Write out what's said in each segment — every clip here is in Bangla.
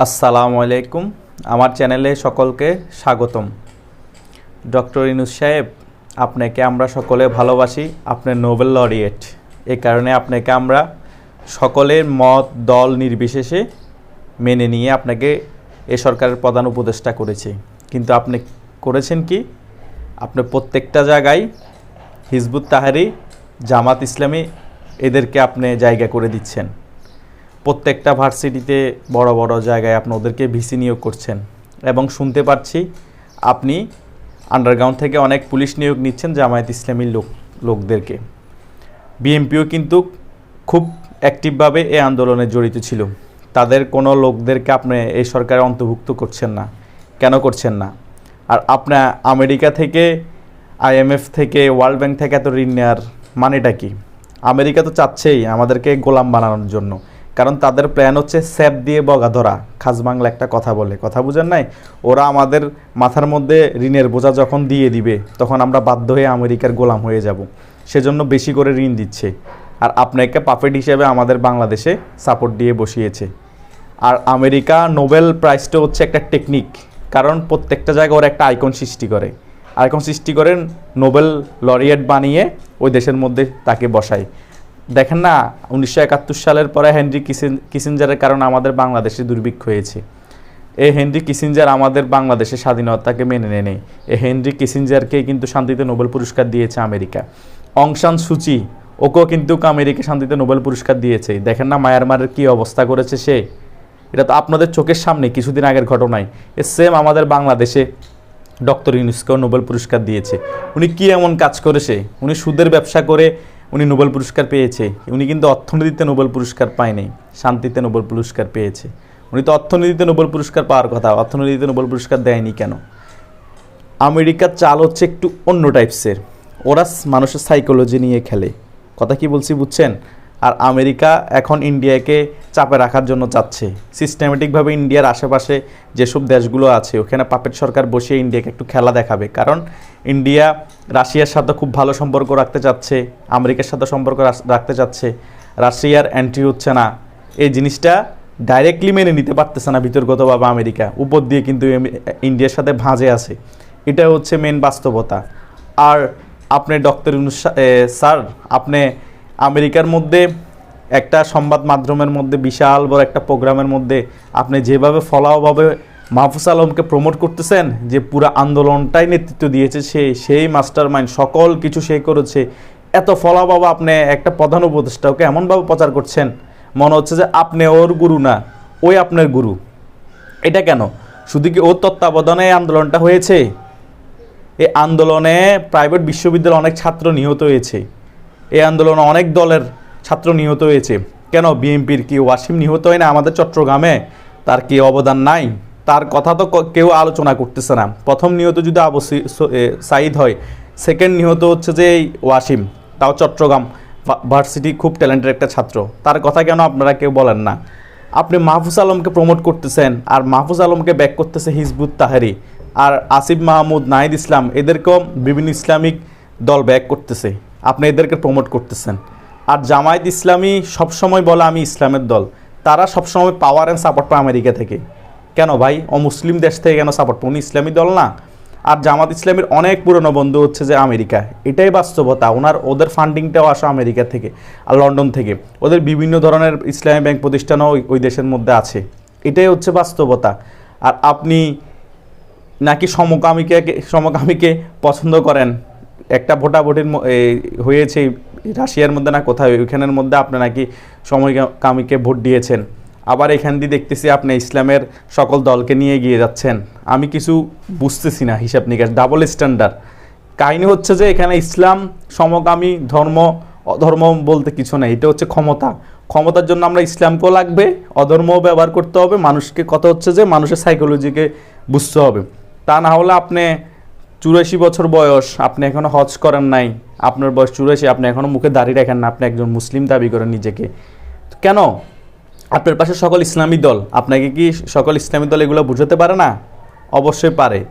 আসসালামু আলাইকুম। আমার চ্যানেলে সকলকে স্বাগতম। ডক্টর ইনুস সাহেব, আপনাকে আমরা সকলে ভালোবাসি, আপনার নোবেল লরিয়েট। এ কারণে আপনাকে আমরা সকলের মত, দল নির্বিশেষে মেনে নিয়ে আপনাকে এ সরকারের প্রধান উপদেষ্টা করেছি। কিন্তু আপনি করেছেন কি? আপনি প্রত্যেকটা জায়গায় হিজবুত তাহারি, জামাত ইসলামী এদেরকে আপনি জায়গা করে দিচ্ছেন। প্রত্যেকটা ভার্সিটিতে বড় বড় জায়গায় আপনি ওদেরকে ভিসি নিয়োগ করছেন। এবং শুনতে পাচ্ছি আপনি আন্ডারগ্রাউন্ড থেকে অনেক পুলিশ নিয়োগ নিচ্ছেন জামায়াত ইসলামীর লোক, লোকদেরকে। বিএমপিও কিন্তু খুব অ্যাক্টিভভাবে এই আন্দোলনে জড়িত ছিল। তাদের কোনো লোকদেরকে আপনি এই সরকারে অন্তর্ভুক্ত করছেন না, কেন করছেন না? আর আপনার আমেরিকা থেকে আইএমএফ থেকে ওয়ার্ল্ড ব্যাংক থেকে এত ঋণ নেওয়ার মানেটা কি? আমেরিকা তো চাচ্ছেই আমাদেরকে গোলাম বানানোর জন্য। কারণ তাদের প্ল্যান হচ্ছে স্যাপ দিয়ে বগা ধরা। খাস বাংলা একটা কথা বলে। কথা বুঝেন নাই? ওরা আমাদের মাথার মধ্যে ঋণের বোঝা যখন দিয়ে দিবে, তখন আমরা বাধ্য হয়ে আমেরিকার গোলাম হয়ে যাব। সেজন্য বেশি করে ঋণ দিচ্ছে। আর আপনাকে পাফেট হিসেবে আমাদের বাংলাদেশে সাপোর্ট দিয়ে বসিয়েছে। আর আমেরিকা নোবেল প্রাইজটা হচ্ছে একটা টেকনিক কারণ প্রত্যেকটা জায়গায় ওরা একটা আইকন সৃষ্টি করে। আইকন সৃষ্টি করেন নোবেল লরিয়েট বানিয়ে ওই দেশের মধ্যে তাকে বসায়। দেখেন না, উনিশশো একাত্তর সালের পরে হেনরি কিসেন কিসেঞ্জারের কারণে আমাদের বাংলাদেশে দুর্ভিক্ষ হয়েছে। এই হেনরি কিসিঞ্জার আমাদের বাংলাদেশের স্বাধীনতাকে মেনে নেয় এই হেনরি কিসিঞ্জারকে কিন্তু শান্তিতে নোবেল পুরস্কার দিয়েছে আমেরিকা। অংশান সূচি ওকেও কিন্তু আমেরিকা শান্তিতে নোবেল পুরস্কার দিয়েছে। দেখেন না মায়ানমারের কী অবস্থা করেছে সে। এটা তো আপনাদের চোখের সামনে, কিছুদিন আগের ঘটনায়। এ সেম আমাদের বাংলাদেশে ডক্টর ইউনুসকেও নোবেল পুরস্কার দিয়েছে। উনি কি এমন কাজ করেছে উনি সুদের ব্যবসা করে উনি নোবেল পুরস্কার পেয়েছে। উনি কিন্তু অর্থনীতিতে নোবেল পুরস্কার পায়নি, শান্তিতে নোবেল পুরস্কার পেয়েছে। উনি তো অর্থনীতিতে নোবেল পুরস্কার পাওয়ার কথা, অর্থনীতিতে নোবেল পুরস্কার দেয়নি কেন? আমেরিকার চাল হচ্ছে একটু অন্য টাইপসের ওরা মানুষের সাইকোলজি নিয়ে খেলে। কথা কি বলছি বুঝছেন? আর আমেরিকা এখন ইন্ডিয়াকে চাপে রাখার জন্য চাচ্ছে। সিস্টেমেটিকভাবে ইন্ডিয়ার আশেপাশে যেসব দেশগুলো আছে, ওখানে পাপেট সরকার বসিয়ে ইন্ডিয়াকে একটু খেলা দেখাবে। কারণ ইন্ডিয়া রাশিয়ার সাথে খুব ভালো সম্পর্ক রাখতে চাচ্ছে, আমেরিকার সাথে সম্পর্ক রাখতে চাচ্ছে। রাশিয়ার অ্যান্টি হচ্ছে না। এই জিনিসটা ডাইরেক্টলি মেনে নিতে পারতেছে না বিতর্কতভাবে আমেরিকা। উপর দিয়ে কিন্তু ইন্ডিয়ার সাথে ভাঁজে আছে। এটা হচ্ছে মেন বাস্তবতা। আর আপনি ডক্টর স্যার আপনি আমেরিকার মধ্যে একটা সংবাদ মাধ্যমের মধ্যে বিশাল বড় একটা প্রোগ্রামের মধ্যে আপনি যেভাবে ফলাওভাবে মাহফুজ আলমকে প্রমোট করতেছেন, যে পুরো আন্দোলনটাই নেতৃত্ব দিয়েছে, সে সেই মাস্টার মাইন্ড সকল কিছু সে করেছে, এত ফলাভাবে আপনি একটা প্রধান উপদেষ্টাকে এমনভাবে প্রচার করছেন, মনে হচ্ছে যে আপনি ওর গুরু না, ওই আপনার গুরু। এটা কেন? শুধু কি ওর তত্ত্বাবধানে আন্দোলনটা হয়েছে? এই আন্দোলনে প্রাইভেট বিশ্ববিদ্যালয়ে অনেক ছাত্র নিহত হয়েছে। এই আন্দোলনে অনেক দলের ছাত্র নিহত হয়েছে। কেন? বিএনপির কি ওয়াসিম নিহত হয় না? আমাদের চট্টগ্রামে তার কি অবদান নাই? তার কথা তো কেউ আলোচনা করতেছে না। প্রথম নিহত যদি আবু সাইদ হয় সেকেন্ড নিহত হচ্ছে যে এই ওয়াসিম। তাও চট্টগ্রাম ভার্সিটি খুব ট্যালেন্টেড একটা ছাত্র। তার কথা কেন আপনারা কেউ বলেন না? আপনি মাহফুজ আলমকে প্রমোট করতেছেন আর মাহফুজ আলমকে ব্যাক করতেছে হিজবুত তাহারি। আর আসিফ মাহমুদ, নাহিদ ইসলাম, এদেরকেও বিভিন্ন ইসলামিক দল ব্যাক করতেছে। আপনি এদেরকে প্রমোট করতেছেন। আর জামায়াত ইসলামী সবসময় বলে, আমি ইসলামের দল। তারা সবসময় পাওয়ার অ্যান্ড সাপোর্ট পায় আমেরিকা থেকে। কেন ভাই? ও মুসলিম দেশ থেকে কেন সাপোর্ট পায়? উনি ইসলামী দল না। আর জামাত ইসলামের অনেক পুরনো বন্ধু হচ্ছে যে আমেরিকা। এটাই বাস্তবতা। ওনার ওদের ফান্ডিংটাও আসে আমেরিকা থেকে আর লন্ডন থেকে। ওদের বিভিন্ন ধরনের ইসলামী ব্যাংক প্রতিষ্ঠানও ওই- ওই দেশের মধ্যে আছে। এটাই হচ্ছে বাস্তবতা। আর আপনি নাকি সমকামীকে সমকামীকে পছন্দ করেন? একটা ভোটাভুটির হয়েছে রাশিয়ার মধ্যে না কোথায়, ওইখানের মধ্যে আপনি নাকি সমকামীকে ভোট দিয়েছেন। আবার এখান দিয়ে দেখতেছি আপনি ইসলামের সকল দলকে নিয়ে গিয়ে যাচ্ছেন। আমি কিছু বুঝতেছি না হিসাব নিকাশ ডাবল স্ট্যান্ডার্ড কাহিনী হচ্ছে যে এখানে ইসলাম, সমকামী, ধর্ম, অধর্ম বলতে কিছু নেই, এটা হচ্ছে ক্ষমতা। ক্ষমতার জন্য আমরা ইসলামকেও লাগবে, অধর্মও ব্যবহার করতে হবে, মানুষকে কথা হচ্ছে যে মানুষের সাইকোলজিকে বুঝতে হবে। তা না হলে আপনি চুরাশি বছর বয়স, আপনি এখনও হজ করেন নাই। আপনার বয়স চুরাশি, আপনি এখনও মুখে দাঁড়িয়ে রাখেন না, আপনি একজন মুসলিম দাবি করেন নিজেকে। কেন? আপনার পাশে সকল ইসলামী দল, আপনাকে কি সকল ইসলামী দল এগুলো বুঝাতে পারে না? অবশ্যই পারে।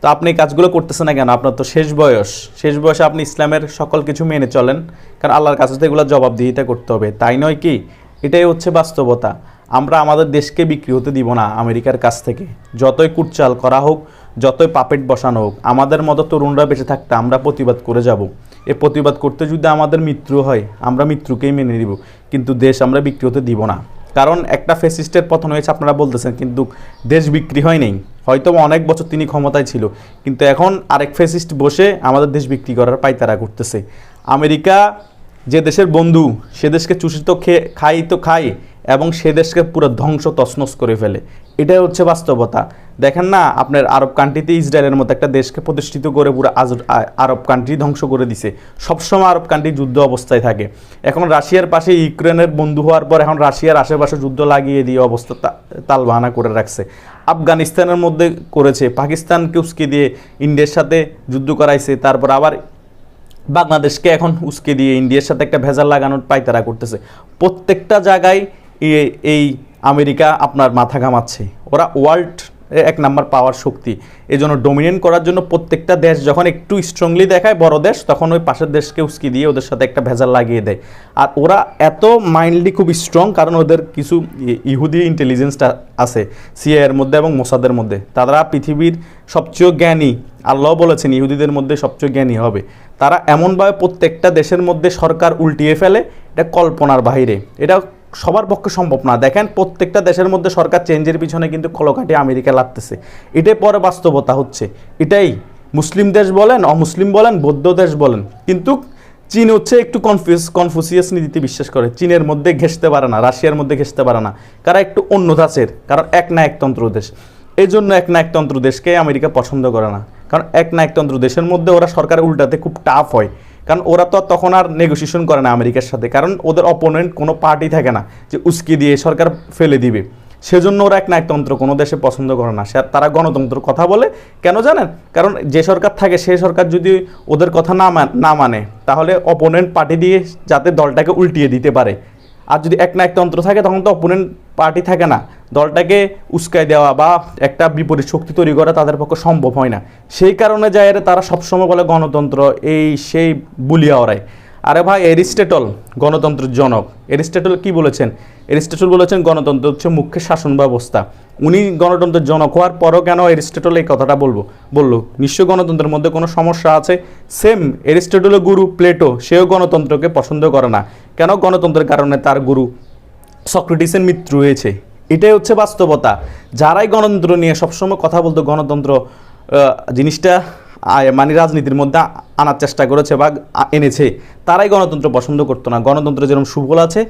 তো আপনি এই কাজগুলো করতেছেন না কেন? আপনার তো শেষ বয়স। শেষ বয়সে আপনি ইসলামের সকল কিছু মেনে চলেন। কারণ আল্লাহর কাছে তো এগুলো জবাবদিহিতা করতে হবে। তাই নয় কি? এটাই হচ্ছে বাস্তবতা। আমরা আমাদের দেশকে বিক্রি হতে দিব না আমেরিকার কাছ থেকে। যতই কুটচাল করা হোক, যতই পাপেট বসানো হোক, আমাদের মতো তরুণরা বেঁচে থাকতে আমরা প্রতিবাদ করে যাব। এ প্রতিবাদ করতে যদি আমাদের মৃত্যু হয়, আমরা মৃত্যুকেই মেনে নিব। কিন্তু দেশ আমরা বিক্রি হতে দিব না। কারণ একটা ফেসিস্টের পতন হয়েছে, আপনারা বলতেছেন, কিন্তু দেশ বিক্রি হয় নাই। হয়তো অনেক বছর তিনি ক্ষমতায় ছিল, কিন্তু এখন আরেক ফেসিস্ট বসে আমাদের দেশ বিক্রি করার পাইতারা করতেছে। আমেরিকা যে দেশের বন্ধু, সে দেশকে চুষিত খেয়ে খাই তো খাই এবং সে দেশকে পুরো ধ্বংস তছনছ করে ফেলে। এটাই হচ্ছে বাস্তবতা। দেখেন না, আপনার আরব কান্ট্রিতে ইসরায়েলের মতো একটা দেশকে প্রতিষ্ঠিত করে পুরো আজ- আরব কান্ট্রি ধ্বংস করে দিছে। সবসময় আরব কান্ট্রি যুদ্ধ অবস্থায় থাকে। এখন রাশিয়ার পাশে ইউক্রেনের বন্ধু হওয়ার পর এখন রাশিয়ার আশেপাশে যুদ্ধ লাগিয়ে দিয়ে অবস্থা তালবাহানা করে রাখছে। আফগানিস্তানের মধ্যে করেছে। পাকিস্তানকে উস্কে দিয়ে ইন্ডিয়ার সাথে যুদ্ধ করাইছে। তারপর আবার বাংলাদেশকে এখন উস্কে দিয়ে ইন্ডিয়ার সাথে একটা ভেজাল লাগানোর পাইতারা করতেছে। প্রত্যেকটা জায়গায় এই আমেরিকা আপনার মাথা ঘামাচ্ছে। ওরা ওয়ার্ল্ড এক নাম্বার পাওয়ার শক্তি। এই জন্য ডোমিনেট করার জন্য প্রত্যেকটা দেশ যখন একটু স্ট্রংলি দেখায়, বড় দেশ, তখন ওই পাশের দেশকে উস্কি দিয়ে ওদের সাথে একটা ভেজাল লাগিয়ে দেয়। আর ওরা এত মাইন্ডলি খুব স্ট্রং কারণ ওদের কিছু ইহুদি ইন্টেলিজেন্সটা আছে সিআইয়ের মধ্যে এবং মোসাদের মধ্যে। তারা পৃথিবীর সবচেয়ে জ্ঞানী আল্লাহ বলেছেন ইহুদিদের মধ্যে সবচেয়ে জ্ঞানী হবে। তারা এমনভাবে প্রত্যেকটা দেশের মধ্যে সরকার উল্টিয়ে ফেলে, এটা কল্পনার বাইরে এটা সবার পক্ষে সম্ভব না। দেখেন, প্রত্যেকটা দেশের মধ্যে সরকার চেঞ্জের পিছনে কিন্তু কলকাঠি আমেরিকা লাগতেছে। এটাই পরে বাস্তবতা হচ্ছে। এটাই মুসলিম দেশ বলেন, অমুসলিম বলেন, বৌদ্ধ দেশ বলেন। কিন্তু চীন হচ্ছে একটু কনফিউজ কনফুসিয়াস নীতিতে বিশ্বাস করে। চীনের মধ্যে ঘেসতে পারে না, রাশিয়ার মধ্যে ঘেসতে পারে না। কারা একটু অন্য ধাঁচের কারণ এক না একতন্ত্র দেশ। এই জন্য এক না একতন্ত্র দেশকে আমেরিকা পছন্দ করে না। কারণ এক না একতন্ত্র দেশের মধ্যে ওরা সরকার উল্টাতে খুব টাফ হয়। কারণ ওরা তো তখন আর নেগোসিয়েশন করে না আমেরিকার সাথে। কারণ ওদের অপোনেন্ট কোনো পার্টি থাকে না যে উস্কি দিয়ে সরকার ফেলে দিবে। সেজন্য ওরা এক নায়কতন্ত্র কোনো দেশে পছন্দ করে না। তারা গণতন্ত্র কথা বলে। কেন জানেন? কারণ যে সরকার থাকে সেই সরকার যদি ওদের কথা না না মানে তাহলে অপোনেন্ট পার্টি দিয়ে যাতে দলটাকে উল্টিয়ে দিতে পারে। আর যদি এক নায়কতন্ত্র থাকে, তখন তো অপোনেন্ট পার্টি থাকে না। দলটাকে উস্কাই দেওয়া বা একটা বিপরীত শক্তি তৈরি করা তাদের পক্ষে সম্ভব হয় না। সেই কারণে যায় তারা সবসময় বলে গণতন্ত্র, এই সেই বুলিয়া ওরাই। আরে ভাই, এরিস্টেটল গণতন্ত্রের জনক। এরিস্টেটল কি বলেছেন? এরিস্টেটল বলেছেন গণতন্ত্র হচ্ছে মুখ্য শাসন ব্যবস্থা। উনি গণতন্ত্রের জনক হওয়ার পরও কেন এরিস্টেটল এই কথাটা বলব? বলল নিশ্চয় গণতন্ত্রের মধ্যে কোনো সমস্যা আছে? সেম এরিস্টেটলের গুরু প্লেটো, সেও গণতন্ত্রকে পছন্দ করে না। কেন? গণতন্ত্রের কারণে তার গুরু সক্রেটিসের মৃত্যু হয়েছে। এটাই হচ্ছে বাস্তবতা। যারাই গণতন্ত্র নিয়ে সবসময় কথা বলতো গণতন্ত্র জিনিসটা মানে রাজনীতির মধ্যে আনার চেষ্টা করেছে বা এনেছে তারাই গণতন্ত্র পছন্দ করতো না। গণতন্ত্র যেরকম সুফল আছে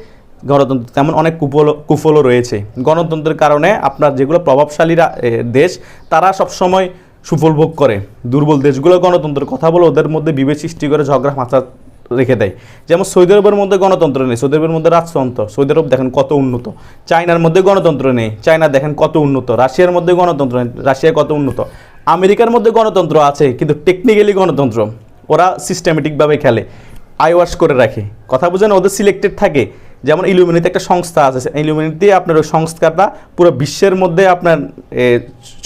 গণতন্ত্র তেমন অনেক কুফল কুফলও রয়েছে। গণতন্ত্রের কারণে আপনার যেগুলো প্রভাবশালী রা- এ, দেশ তারা সবসময় সুফল ভোগ করে। দুর্বল দেশগুলো গণতন্ত্রের কথা বলে ওদের মধ্যে বিভেদ সৃষ্টি করে ঝগড়া মাথা রেখে দেয়। যেমন সৌদি আরবের মধ্যে গণতন্ত্র নেই, সৌদি আরবের মধ্যে রাজতন্ত্র, সৌদি আরব দেখেন কত উন্নত। চায়নার মধ্যে গণতন্ত্র নেই, চায়না দেখেন কত উন্নত। রাশিয়ার মধ্যে গণতন্ত্র নেই, রাশিয়া কত উন্নত। আমেরিকার মধ্যে গণতন্ত্র আছে, কিন্তু টেকনিক্যালি গণতন্ত্র। ওরা সিস্টেমেটিকভাবে খেলে আইওয়াশ করে রাখে। কথা বোঝেন, ওদের সিলেক্টেড থাকে। যেমন ইলুমিনিতে একটা সংস্থা আছে ইলুমিনিতে আপনার ওই সংস্থাটা পুরো বিশ্বের মধ্যে আপনার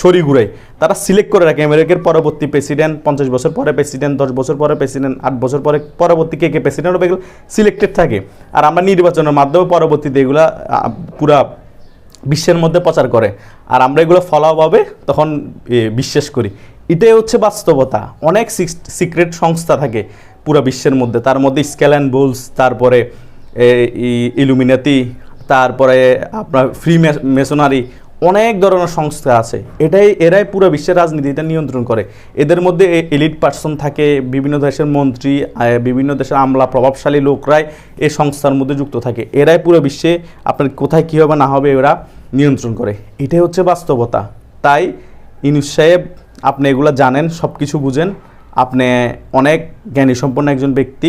ছড়ি ঘুরায় তারা সিলেক্ট করে রাখে আমেরিকার পরবর্তী প্রেসিডেন্ট পঞ্চাশ বছর পরে প্রেসিডেন্ট দশ বছর পরে প্রেসিডেন্ট আট বছর পরে পরবর্তী কে কে প্রেসিডেন্ট হবে এগুলো সিলেক্টেড থাকে। আর আমরা নির্বাচনের মাধ্যমে পরবর্তীতে এগুলা পুরা বিশ্বের মধ্যে প্রচার করে। আর আমরা এগুলো ফলাভাবে তখন বিশ্বাস করি। এটাই হচ্ছে বাস্তবতা। অনেক সিক্রেট সংস্থা থাকে পুরো বিশ্বের মধ্যে। তার মধ্যে স্কেল অ্যান্ড বোলস তারপরে ইলুমিনাতি তারপরে আপনার ফ্রি মেশনারি অনেক ধরনের সংস্থা আছে। এটাই, এরাই পুরো বিশ্বের রাজনীতিটা নিয়ন্ত্রণ করে। এদের মধ্যে এলিট পার্সন থাকে, বিভিন্ন দেশের মন্ত্রী বিভিন্ন দেশের আমলা প্রভাবশালী লোকরাই এই সংস্থার মধ্যে যুক্ত থাকে। এরাই পুরো বিশ্বে আপনার কোথায় কী হবে, না হবে, এরা নিয়ন্ত্রণ করে। এটাই হচ্ছে বাস্তবতা। তাই ইনুস সাহেব, আপনি এগুলো জানেন সব কিছু বুঝেন। আপনি অনেক জ্ঞানী সম্পন্ন একজন ব্যক্তি।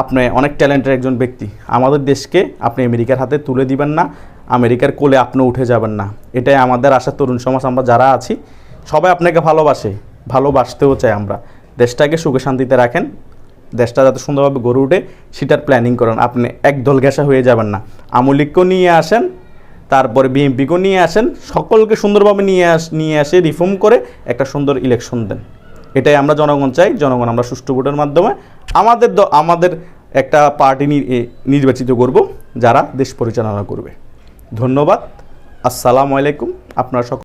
আপনি অনেক ট্যালেন্টের একজন ব্যক্তি। আমাদের দেশকে আপনি আমেরিকার হাতে তুলে দিবেন না, আমেরিকার কোলে আপনি উঠে যাবেন না। এটাই আমাদের আশা তরুণ সমাজ, আমরা যারা আছি, সবাই আপনাকে ভালোবাসে, ভালোবাসতেও চাই আমরা। দেশটাকে সুখে শান্তিতে রাখেন, দেশটা যাতে সুন্দরভাবে গড়ে উঠে, সেটার প্ল্যানিং করেন। আপনি একদল ঘেঁষা হয়ে যাবেন না। আমলিককেও নিয়ে আসেন, তারপরে বিএনপিকেও নিয়ে আসেন, সকলকে সুন্দরভাবে নিয়ে আস, নিয়ে আসে রিফর্ম করে একটা সুন্দর ইলেকশন দেন। এটাই আমরা জনগণ চাই, জনগণ আমরা সুষ্ঠু ভোটের মাধ্যমে আমাদের আমাদের একটা পার্টি নির্বাচিত করব, যারা দেশ পরিচালনা করবে। ধন্যবাদ, আসসালামু আলাইকুম, আপনারা সকল